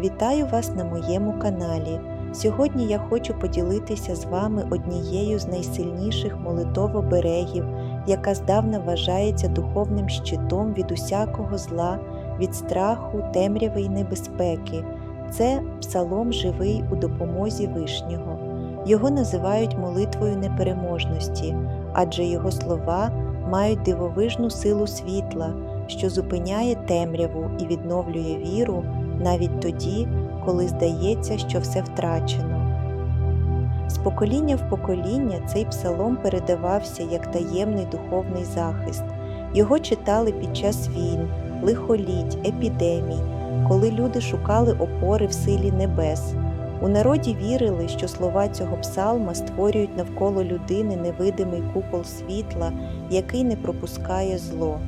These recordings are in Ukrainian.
Вітаю вас на моєму каналі. Сьогодні я хочу поділитися з вами однією з найсильніших молитов-оберегів, яка здавна вважається духовним щитом від усякого зла, від страху, темряви й небезпеки. Це псалом живий у допомозі Вишнього. Його називають молитвою непереможності, адже його слова мають дивовижну силу світла, що зупиняє темряву і відновлює віру навіть тоді, коли здається, що все втрачено. З покоління в покоління цей псалом передавався як таємний духовний захист. Його читали під час війн, лихоліть, епідемій, коли люди шукали опори в силі небес. У народі вірили, що слова цього псалма створюють навколо людини невидимий купол світла, який не пропускає зло.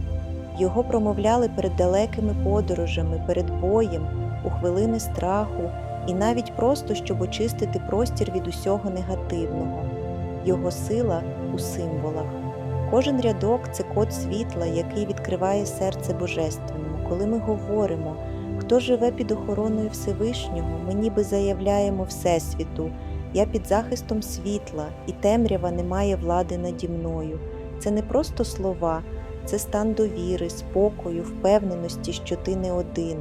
Його промовляли перед далекими подорожами, перед боєм, у хвилини страху і навіть просто, щоб очистити простір від усього негативного. Його сила у символах. Кожен рядок це код світла, який відкриває серце Божественному. Коли ми говоримо, хто живе під охороною Всевишнього, ми ніби заявляємо Всесвіту, я під захистом світла, і темрява не має влади наді мною. Це не просто слова, це стан довіри, спокою, впевненості, що ти не один.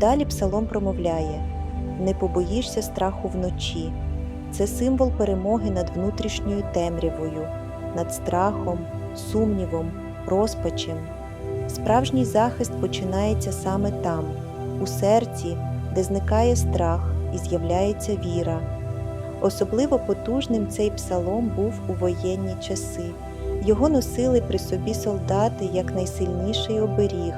Далі псалом промовляє Не побоїшся страху вночі. Це символ перемоги над внутрішньою темрявою, над страхом, сумнівом, розпачем. Справжній захист починається саме там, у серці, де зникає страх і з'являється віра. Особливо потужним цей псалом був у воєнні часи. Його носили при собі солдати як найсильніший оберіг,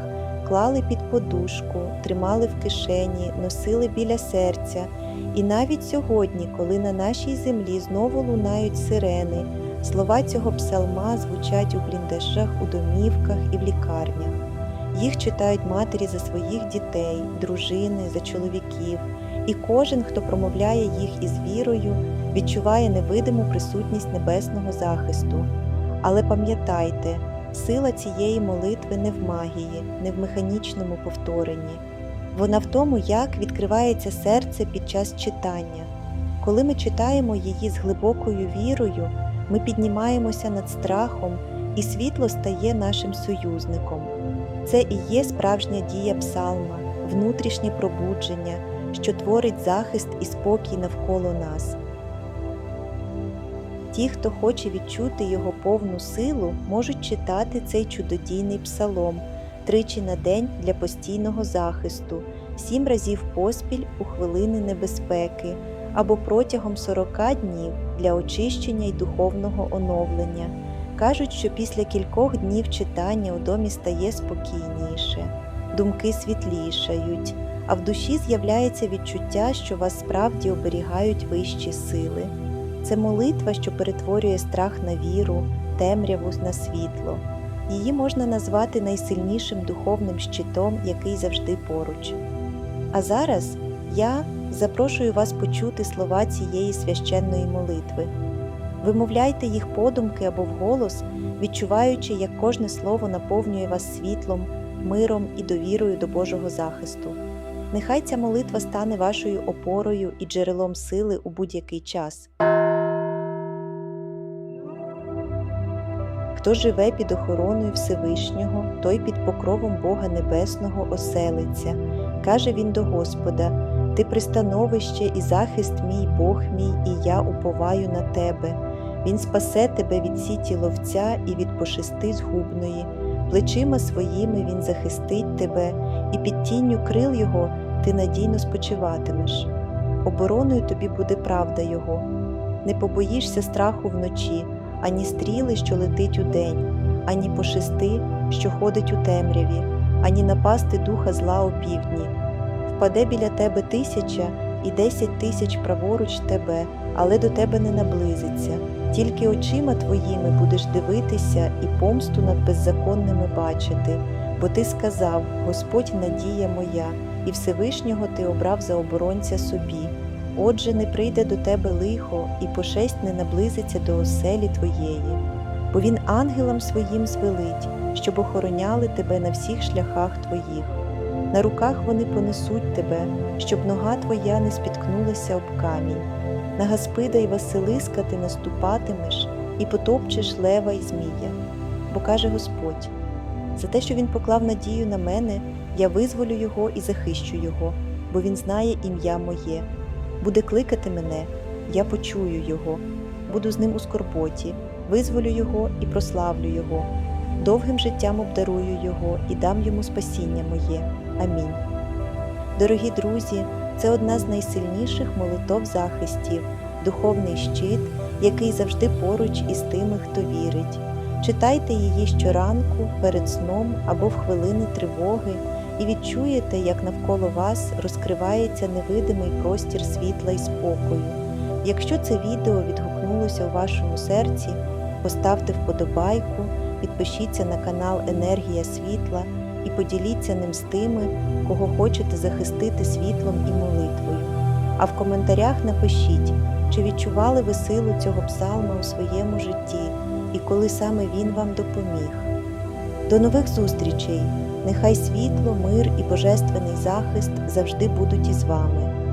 клали під подушку, тримали в кишені, носили біля серця. І навіть сьогодні, коли на нашій землі знову лунають сирени, слова цього псалма звучать у бліндажах, у домівках і в лікарнях. Їх читають матері за своїх дітей, дружини, за чоловіків, і кожен, хто промовляє їх із вірою, відчуває невидиму присутність небесного захисту. Але пам'ятайте, сила цієї молитви не в магії, не в механічному повторенні. Вона в тому, як відкривається серце під час читання. Коли ми читаємо її з глибокою вірою, ми піднімаємося над страхом, і світло стає нашим союзником. Це і є справжня дія псалма, внутрішнє пробудження, що творить захист і спокій навколо нас. Ті, хто хоче відчути його повну силу, можуть читати цей чудодійний псалом тричі на день для постійного захисту, сім разів поспіль у хвилини небезпеки або протягом 40 днів для очищення й духовного оновлення. Кажуть, що після кількох днів читання у домі стає спокійніше, думки світлішають, а в душі з'являється відчуття, що вас справді оберігають вищі сили. Це молитва, що перетворює страх на віру, темряву на світло. Її можна назвати найсильнішим духовним щитом, який завжди поруч. А зараз я запрошую вас почути слова цієї священної молитви. Вимовляйте їх подумки або вголос, відчуваючи, як кожне слово наповнює вас світлом, миром і довірою до Божого захисту. Нехай ця молитва стане вашою опорою і джерелом сили у будь-який час. Хто живе під охороною Всевишнього, той під покровом Бога Небесного оселиться, каже він до Господа: Ти пристановище і захист мій Бог мій, і я уповаю на тебе. Він спасе тебе від сіті ловця і від пошести згубної, плечима своїми Він захистить тебе, і під тінню крил Його ти надійно спочиватимеш. Обороною тобі буде правда Його. Не побоїшся страху вночі ані стріли, що летить удень, ані пошести, що ходить у темряві, ані напасти духа зла у півдні. Впаде біля тебе тисяча і десять тисяч праворуч тебе, але до тебе не наблизиться. Тільки очима твоїми будеш дивитися і помсту над беззаконними бачити, бо ти сказав: Господь надія моя, і Всевишнього ти обрав за оборонця собі. Отже, не прийде до тебе лихо, і пошесть не наблизиться до оселі твоєї, бо він ангелам своїм звелить, щоб охороняли тебе на всіх шляхах твоїх. На руках вони понесуть тебе, щоб нога твоя не спіткнулася об камінь. На Гаспида й Василиска ти наступатимеш і потопчеш лева й змія. Бо каже Господь: за те, що він поклав надію на мене, я визволю його і захищу його, бо він знає ім'я моє. Буде кликати мене, я почую його, буду з ним у скорботі, визволю його і прославлю його. Довгим життям обдарую його і дам йому спасіння моє. Амінь. Дорогі друзі, це одна з найсильніших молитов захистів, духовний щит, який завжди поруч із тими, хто вірить. Читайте її щоранку, перед сном або в хвилини тривоги, і відчуєте, як навколо вас розкривається невидимий простір світла і спокою. Якщо це відео відгукнулося у вашому серці, поставте вподобайку, підпишіться на канал Енергія Світла і поділіться ним з тими, кого хочете захистити світлом і молитвою. А в коментарях напишіть, чи відчували ви силу цього псалма у своєму житті і коли саме він вам допоміг. До нових зустрічей! Нехай світло, мир і божественний захист завжди будуть із вами.